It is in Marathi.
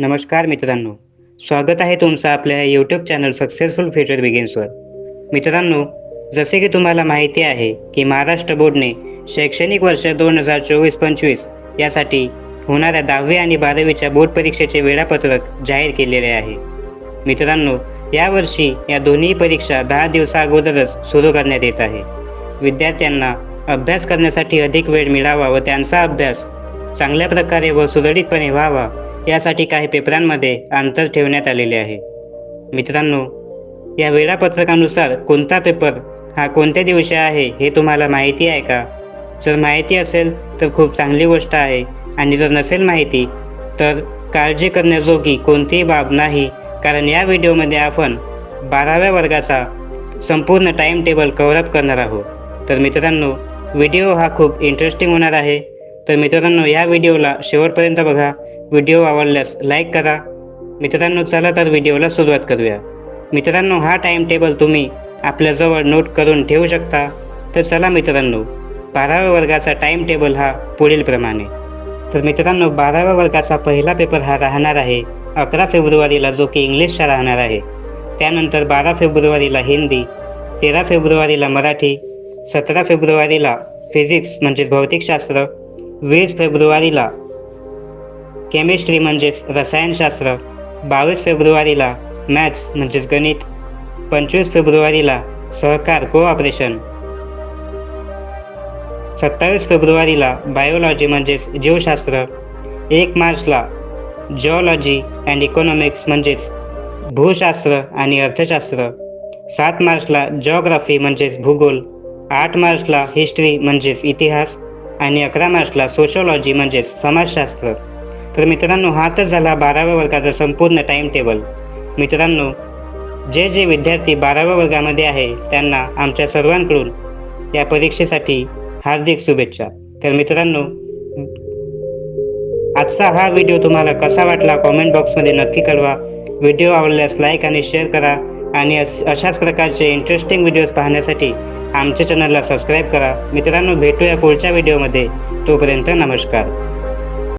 नमस्कार मित्रांनो. स्वागत आहे तुमचं आपल्या यूट्यूब चॅनल सक्सेसफुल फ्युचर बिगिन्सवर मित्रांनो जसे की तुम्हाला माहिती आहे की महाराष्ट्र बोर्डने शैक्षणिक वर्ष दोन हजार चोवीस पंचवीस यासाठी होणाऱ्या दहावी आणि बारावीच्या बोर्ड परीक्षेचे वेळापत्रक जाहीर केलेले आहे. मित्रांनो यावर्षी या दोन्ही परीक्षा दहा दिवसा अगोदरच सुरू करण्यात येत आहे. विद्यार्थ्यांना अभ्यास करण्यासाठी अधिक वेळ मिळावा व त्यांचा अभ्यास चांगल्या प्रकारे व सुरळीतपणे व्हावा यासाठी काही पेपरांमध्ये अंतर ठेवण्यात आलेले आहे. मित्रांनो या वेळापत्रकानुसार कोणता पेपर हा कोणत्या दिवशी आहे हे तुम्हाला माहिती आहे का? जर माहिती असेल तर खूप चांगली गोष्ट आहे आणि जर नसेल माहिती तर काळजी करण्याजोगी कोणतीही बाब नाही कारण या व्हिडिओमध्ये आपण बाराव्या वर्गाचा संपूर्ण टाईम टेबल कव्हरअप करणार आहोत. तर मित्रांनो व्हिडिओ हा खूप इंटरेस्टिंग होणार आहे. तर मित्रांनो या व्हिडिओला शेवटपर्यंत बघा. व्हिडिओ आवडल्यास लाईक करा. मित्रांनो चला तर व्हिडिओला सुरुवात करूया. मित्रांनो हा टाइम टेबल तुम्ही आपल्याजवळ नोट करून ठेवू शकता. तर चला मित्रांनो बाराव्या वर्गाचा टाईम टेबल हा पुढील प्रमाणे. तर मित्रांनो बाराव्या वर्गाचा पहिला पेपर हा राहणार आहे अकरा फेब्रुवारीला जो की इंग्लिशचा राहणार आहे. त्यानंतर बारा फेब्रुवारीला हिंदी तेरा फेब्रुवारीला मराठी सतरा फेब्रुवारीला फिजिक्स म्हणजेच भौतिकशास्त्र वीस फेब्रुवारीला केमिस्ट्री म्हणजेच रसायनशास्त्र. बावीस फेब्रुवारीला मॅथ्स म्हणजेच गणित. पंचवीस फेब्रुवारीला सहकार कोऑपरेशन सत्तावीस फेब्रुवारीला बायोलॉजी म्हणजेच जीवशास्त्र. एक मार्चला जिओलॉजी अँड इकॉनॉमिक्स म्हणजेच भूशास्त्र आणि अर्थशास्त्र. सात मार्चला जॉग्राफी म्हणजेच भूगोल. आठ मार्चला हिस्ट्री म्हणजेच इतिहास. आणि अकरा मार्चला सोशोलॉजी म्हणजेच समाजशास्त्र. तर मित्रांनो हा तर झाला बाराव्या वर्गाचा संपूर्ण टाईम टेबल मित्रांनो जे जे विद्यार्थी बाराव्या वर्गामध्ये आहे त्यांना आमच्या सर्वांकडून या परीक्षेसाठी हार्दिक शुभेच्छा. तर मित्रांनो आजचा हा व्हिडिओ तुम्हाला कसा वाटला कॉमेंट बॉक्समध्ये नक्की कळवा. व्हिडिओ आवडल्यास लाईक आणि शेअर करा आणि अशाच प्रकारचे इंटरेस्टिंग व्हिडिओज पाहण्यासाठी आमच्या चॅनलला सबस्क्राईब करा. मित्रांनो भेटूया पुढच्या व्हिडिओमध्ये तोपर्यंत नमस्कार.